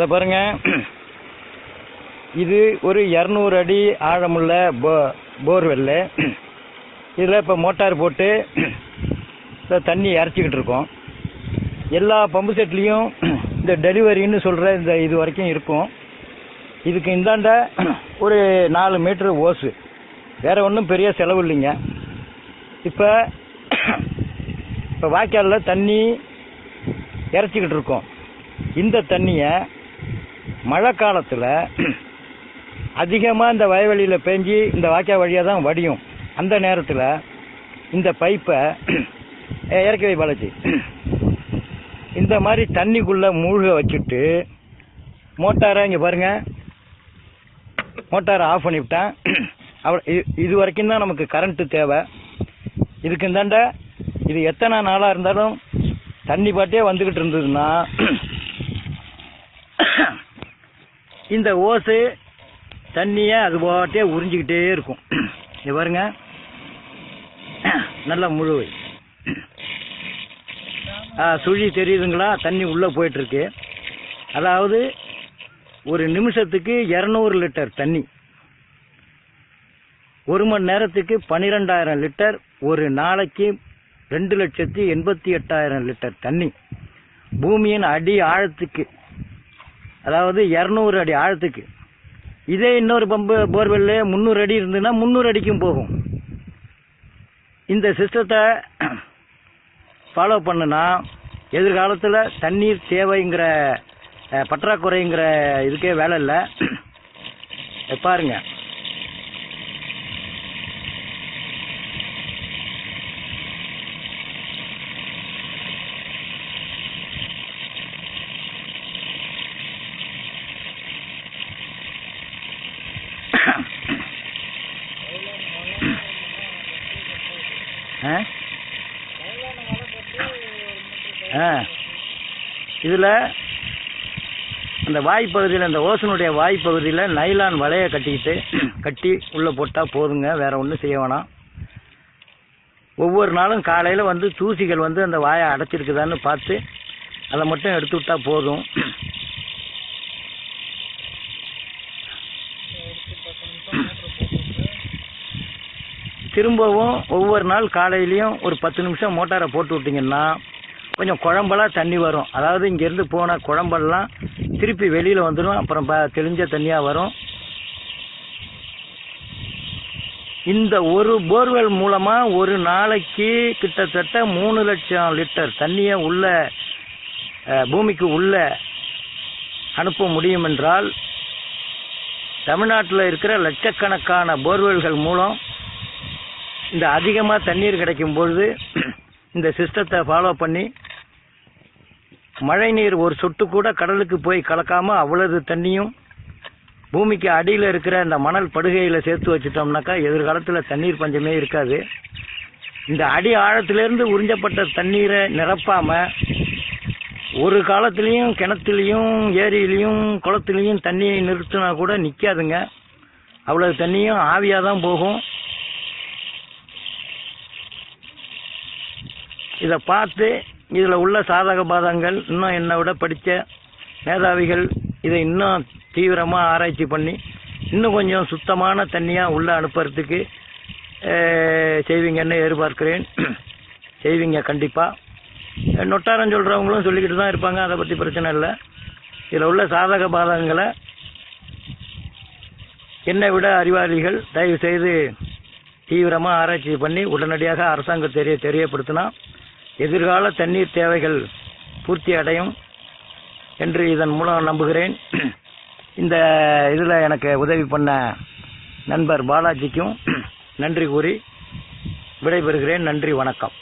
இதை பாருங்க. இது ஒரு இரநூறு அடி ஆழமுள்ள போ போர்வெல்லு. இதில் இப்போ மோட்டார் போட்டு இப்போ தண்ணி இறச்சிக்கிட்டு இருக்கோம். எல்லா பம்பு செட்லேயும் இந்த டெலிவரின்னு சொல்கிற இந்த இது வரைக்கும் இருக்கும். இதுக்கு இந்தாண்ட ஒரு நாலு மீட்ரு ஓஸு வேறு ஒன்றும் பெரிய செலவு இல்லைங்க. இப்போ இப்போ வாய்க்காலில் தண்ணி இறச்சிக்கிட்டு இருக்கோம். இந்த தண்ணியை மழை காலத்தில் அதிகமாக இந்த வயவெளியில் பெஞ்சி இந்த வாய்க்கால் வழியாக தான் வடியும். அந்த நேரத்தில் இந்த பைப்பை இறக்கி வை பாலாஜி இந்த மாதிரி தண்ணிக்குள்ளே மூழ்க வச்சுட்டு மோட்டாரை இங்கே பாருங்கள் மோட்டாரை ஆஃப் பண்ணிவிட்டேன் அவ இது இது வரைக்கும் தான் நமக்கு கரண்ட்டு தேவை. இதுக்கு இந்தாண்ட இது எத்தனை நாளாக இருந்தாலும் தண்ணி பாட்டே வந்துக்கிட்டு இருந்ததுன்னா இந்த ஓசு தண்ணியை அது போட்டே உறிஞ்சிக்கிட்டே இருக்கும். இது பாருங்க. நல்லா முழுவை ஆ, சுழி தெரியுதுங்களா? தண்ணி உள்ளே போயிட்டுருக்கு. அதாவது ஒரு நிமிஷத்துக்கு இரநூறு லிட்டர் தண்ணி. ஒரு மணி நேரத்துக்கு பன்னிரெண்டாயிரம் லிட்டர் ஒரு நாளைக்கு ரெண்டு லட்சத்தி எண்பத்தி எட்டாயிரம் லிட்டர் தண்ணி. பூமியின் அடி ஆழத்துக்கு அதாவது இரநூறு அடி ஆழத்துக்கு. இதே இன்னொரு பம்பு போர்வெல்லு முந்நூறு அடி இருந்ததுன்னா முந்நூறு அடிக்கும் போகும். இந்த சிஸ்டத்தை ஃபாலோ பண்ணுனா எதிர்காலத்தில் தண்ணீர் தேவைங்கிற பற்றாக்குறைங்கிற இதுக்கே வேலை இல்லை. பாருங்கள் ஆ? ஆ. இதில் அந்த வாய்ப்பகுதியில் அந்த ஓசனுடைய வாய்ப்பகுதியில் நைலான் வலையை கட்டிக்கிட்டு கட்டி உள்ளே போட்டால் போதுங்க வேறு ஒன்றும் செய்ய வேணாம். ஒவ்வொரு நாளும் காலையில் வந்து தூசிகள் வந்து அந்த வாயை அடைச்சிருக்குதான்னு பார்த்து அதை மட்டும் எடுத்து விட்டால் போதும். திரும்பவும் ஒவ்வொரு நாள் காலையிலையும் ஒரு பத்து நிமிஷம் மோட்டாரை போட்டு விட்டிங்கன்னா கொஞ்சம் குழம்பெல்லாம் தண்ணி வரும். அதாவது இங்கேருந்து போன குழம்பெல்லாம் திருப்பி வெளியில் வந்துடும் அப்புறம் ப தெளிஞ்ச தண்ணியாக வரும். இந்த ஒரு போர்வெல் மூலமாக ஒரு நாளைக்கு கிட்டத்தட்ட மூணு லட்சம் லிட்டர் தண்ணியை உள்ள பூமிக்கு உள்ள அனுப்ப முடியும் என்றால் தமிழ்நாட்டில் இருக்கிற லட்சக்கணக்கான போர்வெல்கள் மூலம் இந்த அதிகமாக தண்ணீர் கிடைக்கும் பொழுது இந்த சிஸ்டத்தை ஃபாலோ பண்ணி மழை நீர் ஒரு சொட்டு கூட கடலுக்கு போய் கலக்காமல் அவ்வளவு தண்ணியும் பூமிக்கு அடியில் இருக்கிற அந்த மணல் படுகையில் சேர்த்து வச்சிட்டோம்னாக்கா எதிர்காலத்தில் தண்ணீர் பஞ்சமே இருக்காது. இந்த அடி ஆழத்திலேருந்து உறிஞ்சப்பட்ட தண்ணீரை நிரப்பாமல் ஒரு காலத்துலேயும் கிணத்துலேயும் ஏரியிலையும் குளத்துலேயும் தண்ணியை நிறுத்தினா கூட நிற்காதுங்க அவ்வளவு தண்ணியும் ஆவியாக தான் போகும். இதை பார்த்து இதில் உள்ள சாதக பாதங்கள் இன்னும் என்னை விட படித்த மேதாவிகள் இதை இன்னும் தீவிரமாக ஆராய்ச்சி பண்ணி இன்னும் கொஞ்சம் சுத்தமான தண்ணியாக உள்ளே அனுப்புறதுக்கு செய்வீங்கன்னு எதிர்பார்க்கிறேன். செய்வீங்க கண்டிப்பாக நொட்டாரம் சொல்கிறவங்களும் சொல்லிக்கிட்டு தான் இருப்பாங்க அதை பற்றி பிரச்சனை இல்லை. இதில் உள்ள சாதக பாதகங்களை என்னை விட அறிவாளிகள் தயவு செய்து தீவிரமாக ஆராய்ச்சி பண்ணி உடனடியாக அரசாங்கம் தெரிய தெரியப்படுத்தினா எதிர்கால தண்ணீர் தேவைகள் பூர்த்தி அடையும் என்று இதன் மூலம் நம்புகிறேன். இந்த இதில் எனக்கு உதவி பண்ண நண்பர் பாலாஜிக்கும் நன்றி கூறி விடைபெறுகிறேன். நன்றி வணக்கம்.